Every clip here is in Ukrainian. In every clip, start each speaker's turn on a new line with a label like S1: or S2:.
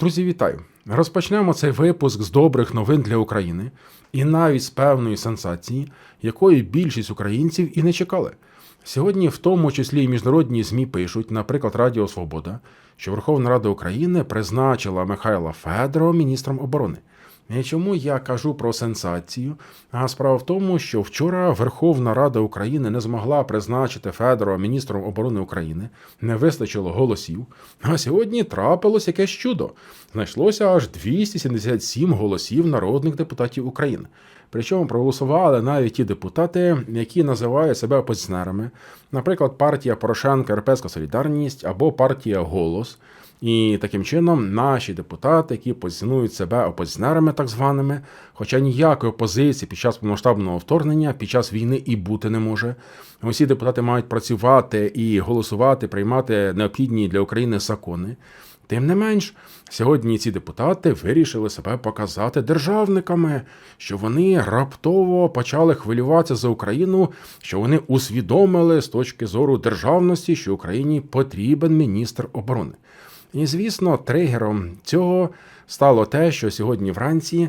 S1: Друзі, вітаю! Розпочнемо цей випуск з добрих новин для України і навіть з певної сенсації, якої більшість українців і не чекали. Сьогодні, в тому числі і міжнародні ЗМІ пишуть, наприклад, Радіо Свобода, що Верховна Рада України призначила Михайла Федорова міністром оборони. І чому я кажу про сенсацію? А справа в тому, що вчора Верховна Рада України не змогла призначити Федорова міністром оборони України, не вистачило голосів. А сьогодні трапилось якесь чудо. Знайшлося аж 277 голосів народних депутатів України. Причому проголосували навіть ті депутати, які називають себе опозиціонерами, наприклад, партія Порошенка Європейська Солідарність або партія Голос. І таким чином наші депутати, які позиціонують себе опозиціонерами так званими, хоча ніякої опозиції під час повномасштабного вторгнення, під час війни і бути не може. Усі депутати мають працювати і голосувати, приймати необхідні для України закони. Тим не менш, сьогодні ці депутати вирішили себе показати державниками, що вони раптово почали хвилюватися за Україну, що вони усвідомили з точки зору державності, що Україні потрібен міністр оборони. І звісно, тригером цього стало те, що сьогодні вранці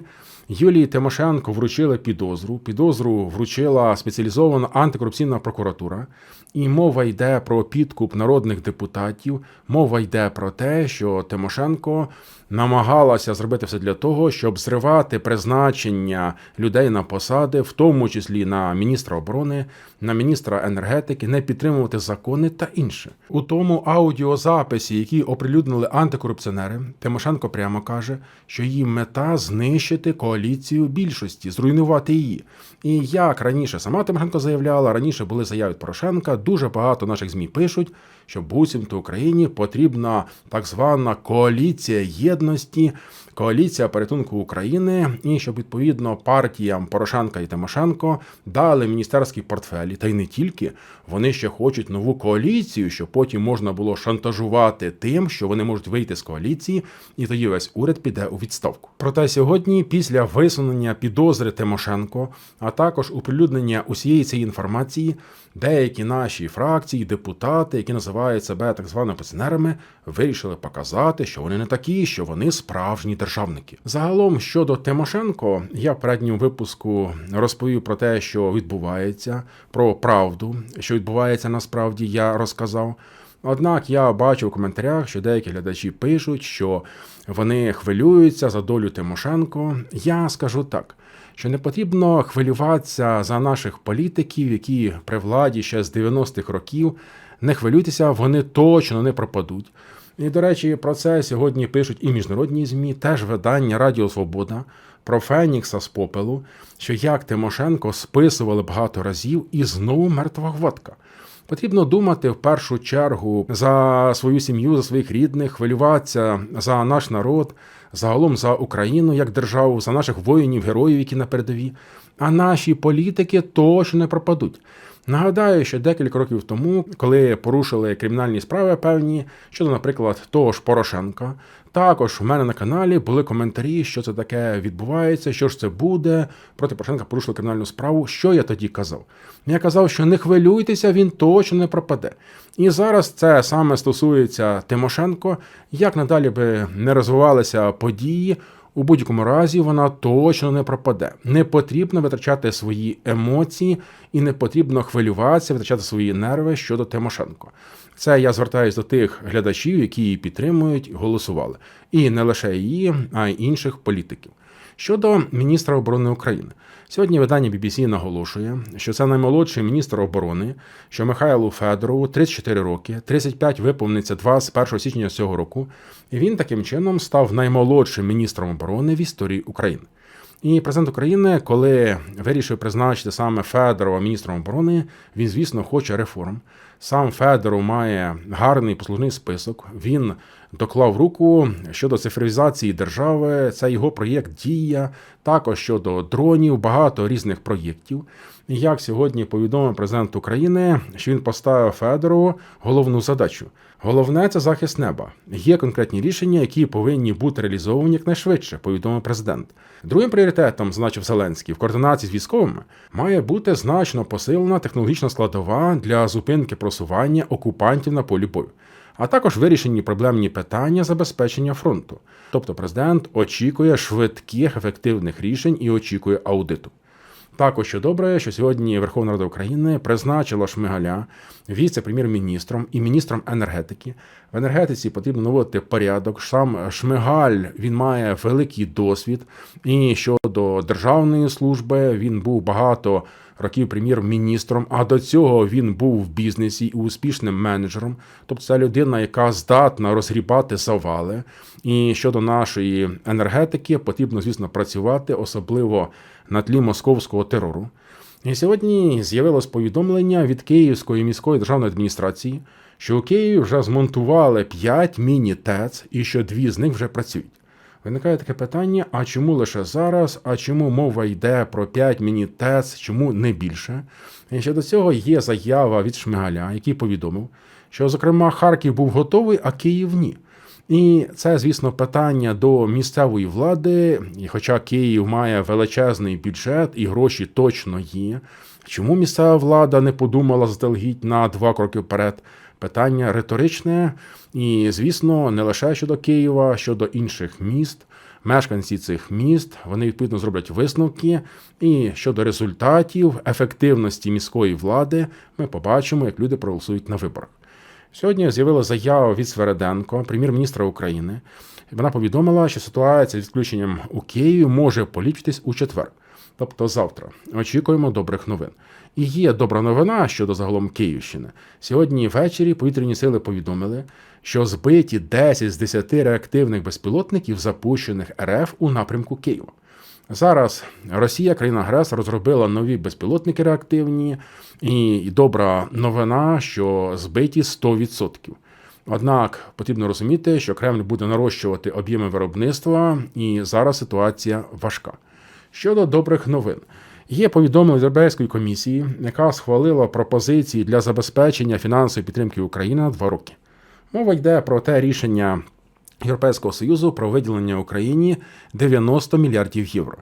S1: Юлії Тимошенко вручили підозру. Підозру вручила спеціалізована антикорупційна прокуратура, і мова йде про підкуп народних депутатів. Мова йде про те, що Тимошенко намагалася зробити все для того, щоб зривати призначення людей на посади, в тому числі на міністра оборони, на міністра енергетики, не підтримувати закони та інше. У тому аудіозаписі, який оприлюднили антикорупціонери, Тимошенко прямо каже, що її мета знищити коаліцію більшості, зруйнувати її. І як раніше сама Тимошенко заявляла, раніше були заяви Порошенка. Дуже багато наших змі пишуть, що буцімто Україні потрібна так звана коаліція єдності, коаліція порятунку України, і щоб відповідно партіям Порошенка і Тимошенко дали міністерські портфелі, та й не тільки. Вони ще хочуть нову коаліцію, щоб потім можна було шантажувати тим, що вони можуть вийти з коаліції, і тоді весь уряд піде у відставку. Проте сьогодні, після висунення підозри Тимошенко, а також оприлюднення усієї цієї інформації, деякі наші фракції, депутати, які називають себе так званими опозиціонерами, вирішили показати, що вони не такі, що вони справжні державники. Загалом щодо Тимошенко, я в передньому випуску розповів про те, що відбувається, про правду, що відбувається насправді, я розказав. Однак я бачу в коментарях, що деякі глядачі пишуть, що вони хвилюються за долю Тимошенко. Я скажу так, що не потрібно хвилюватися за наших політиків, які при владі ще з 90-х років. Не хвилюйтеся, вони точно не пропадуть. І, до речі, про це сьогодні пишуть і міжнародні ЗМІ, теж видання Радіо Свобода про Фенікса з попелу, що як Тимошенко списували багато разів і знову мертва хватка. Потрібно думати в першу чергу за свою сім'ю, за своїх рідних, хвилюватися за наш народ, загалом за Україну як державу, за наших воїнів, героїв, які на передові. А наші політики точно не пропадуть. Нагадаю, що декілька років тому, коли порушили кримінальні справи певні щодо, наприклад, того ж Порошенка, також в мене на каналі були коментарі, що це таке відбувається, що ж це буде. Проти Порошенка порушили кримінальну справу. Що я тоді казав? Я казав, що не хвилюйтеся, він точно не пропаде. І зараз це саме стосується Тимошенко. Як надалі би не розвивалися події. У будь-якому разі вона точно не пропаде. Не потрібно витрачати свої емоції і не потрібно хвилюватися, витрачати свої нерви щодо Тимошенко. Це я звертаюся до тих глядачів, які її підтримують, голосували. І не лише її, а й інших політиків. Щодо міністра оборони України, сьогодні видання BBC наголошує, що це наймолодший міністр оборони, що Михайлу Федорову 34 роки, 35 виповниться 2 з 1 січня цього року, і він таким чином став наймолодшим міністром оборони в історії України. І президент України, коли вирішив призначити саме Федорова міністром оборони, він, звісно, хоче реформ. Сам Федоров має гарний послужний список. Він доклав руку щодо цифровізації держави. Це його проєкт Дія, також щодо дронів, багато різних проєктів. І як сьогодні повідомив президент України, що він поставив Федорову головну задачу. Головне це захист неба. Є конкретні рішення, які повинні бути реалізовані якнайшвидше, повідомив президент. Другим пріоритетом, значив Зеленський, в координації з військовими, має бути значно посилена технологічна складова для зупинки просування окупантів на полі бою. а також вирішені проблемні питання забезпечення фронту. Тобто президент очікує швидких ефективних рішень і очікує аудиту. Також що добре, що сьогодні Верховна Рада України призначила Шмигаля віце-прем'єр-міністром і міністром енергетики. В енергетиці потрібно наводити порядок. Сам Шмигаль він має великий досвід. І щодо державної служби він був багато років прем'єр-міністром. А до цього він був в бізнесі і успішним менеджером. Тобто це людина, яка здатна розгрібати завали. І щодо нашої енергетики, потрібно, звісно, працювати, особливо на тлі московського терору. І сьогодні з'явилось повідомлення від Київської міської державної адміністрації, що у Києві вже змонтували 5 міні-ТЕЦ і що дві з них вже працюють. Виникає таке питання: а чому лише зараз? А чому мова йде про 5 міні-ТЕЦ, чому не більше? І ще до цього є заява від Шмигаля, який повідомив, що, зокрема, Харків був готовий, а Київ ні. І це, звісно, питання до місцевої влади. І хоча Київ має величезний бюджет і гроші точно є. Чому місцева влада не подумала заздалегідь на два кроки вперед? Питання риторичне, і, звісно, не лише щодо Києва, щодо інших міст. Мешканці цих міст вони відповідно зроблять висновки. І щодо результатів ефективності міської влади, ми побачимо, як люди проголосують на виборах. Сьогодні з'явилася заява від Свереденко, прем'єр-міністра України. Вона повідомила, що ситуація з відключенням у Києві може поліпшитись у четвер, тобто завтра. Очікуємо добрих новин. І є добра новина щодо загалом Київщини. Сьогодні ввечері повітряні сили повідомили, що збиті 10 з 10 реактивних безпілотників, запущених РФ у напрямку Києва. Зараз Росія, країна-агресор, розробила нові безпілотники реактивні, і добра новина, що збиті 100%. Однак потрібно розуміти, що Кремль буде нарощувати об'єми виробництва, і зараз ситуація важка. Щодо добрих новин, є повідомлення Європейської комісії, яка схвалила пропозиції для забезпечення фінансової підтримки України на два роки. Мова йде про те рішення Європейського союзу про виділення Україні 90 мільярдів євро.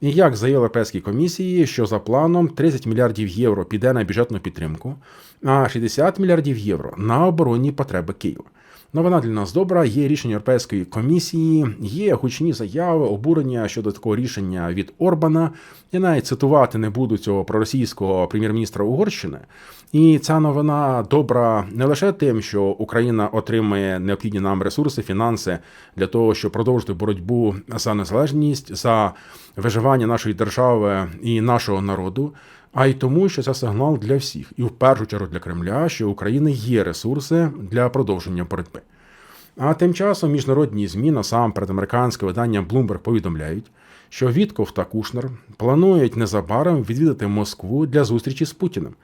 S1: І як заявили Європейській комісії, що за планом 30 мільярдів євро піде на бюджетну підтримку, а 60 мільярдів євро на оборонні потреби Києва. Новина для нас добра. Є рішення Європейської комісії, є гучні заяви, обурення щодо такого рішення від Орбана. Я навіть цитувати не буду цього проросійського прем'єр-міністра Угорщини. І ця новина добра не лише тим, що Україна отримає необхідні нам ресурси, фінанси для того, щоб продовжити боротьбу за незалежність, за виживання нашої держави і нашого народу. А й тому, що це сигнал для всіх, і в першу чергу для Кремля, що України є ресурси для продовження боротьби. А тим часом міжнародні ЗМІ, насамперед американське видання Bloomberg повідомляють, що Вітков та Кушнер планують незабаром відвідати Москву для зустрічі з Путіним,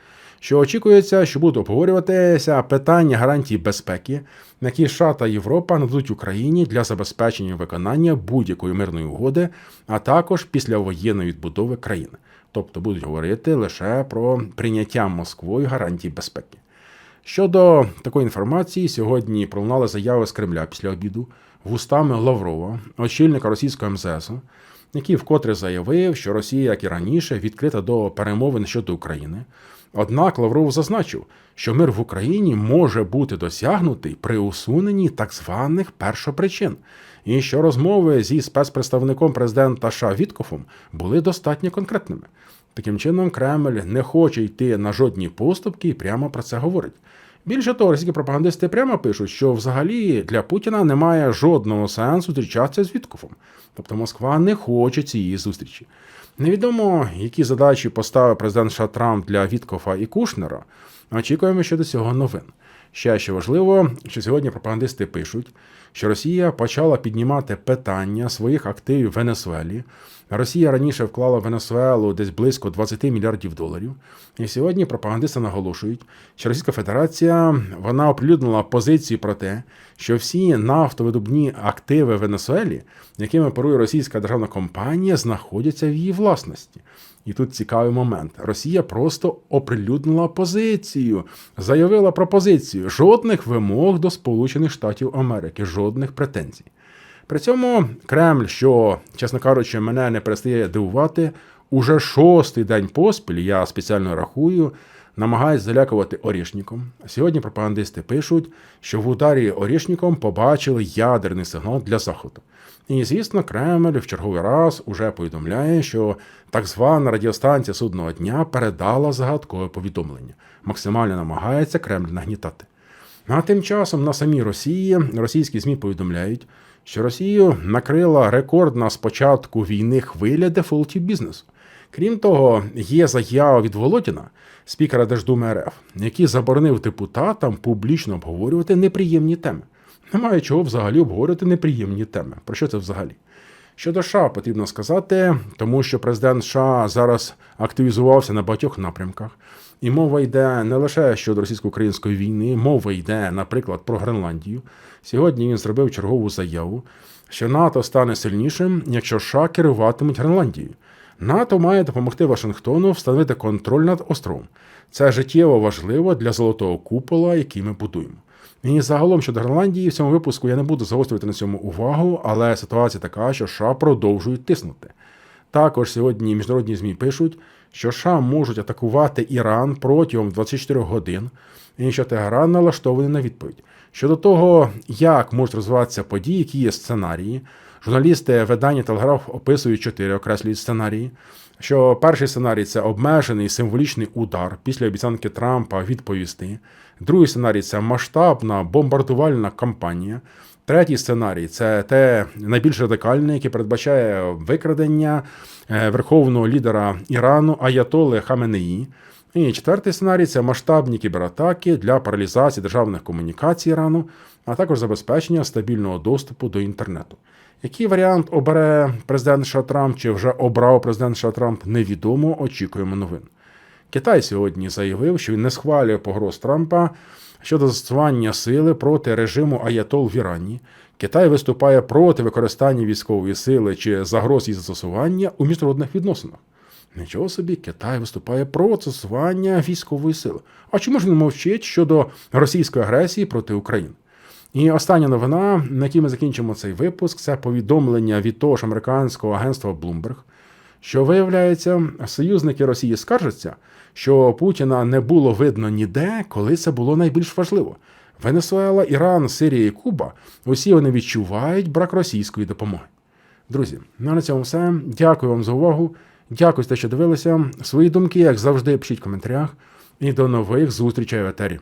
S1: що очікується, що будуть обговорюватися питання гарантій безпеки, на які США та Європа нададуть Україні для забезпечення виконання будь-якої мирної угоди, а також післявоєнної відбудови країни. Тобто будуть говорити лише про прийняття Москвою гарантій безпеки. Щодо такої інформації, сьогодні пролунали заяви з Кремля після обіду вустами Лаврова, очільника російського МЗС, який вкотре заявив, що Росія, як і раніше, відкрита до перемовин щодо України. Однак Лавров зазначив, що мир в Україні може бути досягнутий при усуненні так званих першопричин, і що розмови зі спецпредставником президента США Віткофом були достатньо конкретними. Таким чином, Кремль не хоче йти на жодні поступки і прямо про це говорить. Більше того, російські пропагандисти прямо пишуть, що взагалі для Путіна немає жодного сенсу зустрічатися з Віткофом. Тобто Москва не хоче цієї зустрічі. Невідомо, які задачі поставив президент США Трамп для Віткофа і Кушнера. Очікуємо щодо цього новин. Ще що важливо, що сьогодні пропагандисти пишуть, що Росія почала піднімати питання своїх активів в Венесуелі. Росія раніше вклала в Венесуелу десь близько 20 мільярдів доларів. І сьогодні пропагандисти наголошують, що Російська Федерація вона оприлюднила позицію про те, що всі нафтовидобні активи в Венесуелі, якими оперує російська державна компанія, знаходяться в її власності. І тут цікавий момент. Росія просто оприлюднила позицію, заявила про позицію. Жодних вимог до Сполучених Штатів Америки, жодних претензій. При цьому Кремль, що, чесно кажучи, мене не перестає дивувати, уже шостий день поспіль, я спеціально рахую, намагається залякувати Орішніком. Сьогодні пропагандисти пишуть, що в ударі Орішніком побачили ядерний сигнал для Заходу. І, звісно, Кремль в черговий раз уже повідомляє, що так звана радіостанція судного дня передала загадкове повідомлення. Максимально намагається Кремль нагнітати. А тим часом на самій Росії російські ЗМІ повідомляють, що Росію накрила рекордна з початку війни хвиля дефолтів бізнесу. Крім того, є заява від Володіна, спікера Держдуми РФ, який заборонив депутатам публічно обговорювати неприємні теми. Немає чого взагалі обговорювати неприємні теми. Про що це взагалі? Щодо США потрібно сказати, тому що президент США зараз активізувався на багатьох напрямках, і мова йде не лише щодо російсько-української війни, мова йде, наприклад, про Гренландію. Сьогодні він зробив чергову заяву, що НАТО стане сильнішим, якщо США керуватимуть Гренландією. НАТО має допомогти Вашингтону встановити контроль над островом. Це життєво важливо для золотого купола, який ми будуємо. І загалом щодо Гренландії в цьому випуску я не буду загострювати на цьому увагу, але ситуація така, що США продовжують тиснути. Також сьогодні міжнародні ЗМІ пишуть, що США можуть атакувати Іран протягом 24 годин, і що Тегеран налаштований на відповідь. Щодо того, як можуть розвиватися події, які є сценарії, журналісти видання Телеграф описують чотири окреслі сценарії. Що перший сценарій це обмежений символічний удар після обіцянки Трампа відповісти. Другий сценарій це масштабна бомбардувальна кампанія. Третій сценарій це те найбільш радикальне, яке передбачає викрадення е, верховного лідера Ірану Аятоли Хаменеї. І четвертий сценарій це масштабні кібератаки для паралізації державних комунікацій Ірану, а також забезпечення стабільного доступу до інтернету. Який варіант обере президент США Трамп чи вже обрав президент США Трамп, невідомо. Очікуємо новин. Китай сьогодні заявив, що він не схвалює погроз Трампа щодо застосування сили проти режиму Аятол в Ірані. Китай виступає проти використання військової сили чи загроз її застосування у міжнародних відносинах. Нічого собі, Китай виступає проти застосування військової сили. А чому ж він мовчить щодо російської агресії проти України? І остання новина, на якій ми закінчимо цей випуск, це повідомлення від того ж американського агентства Bloomberg, що виявляється, союзники Росії скаржаться, що Путіна не було видно ніде, коли це було найбільш важливо. Венесуела, Іран, Сирія і Куба усі вони відчувають брак російської допомоги. Друзі, ну на цьому все. Дякую вам за увагу. Дякую, за те, що дивилися. Свої думки, як завжди, пишіть в коментарях. І до нових зустрічей в етері.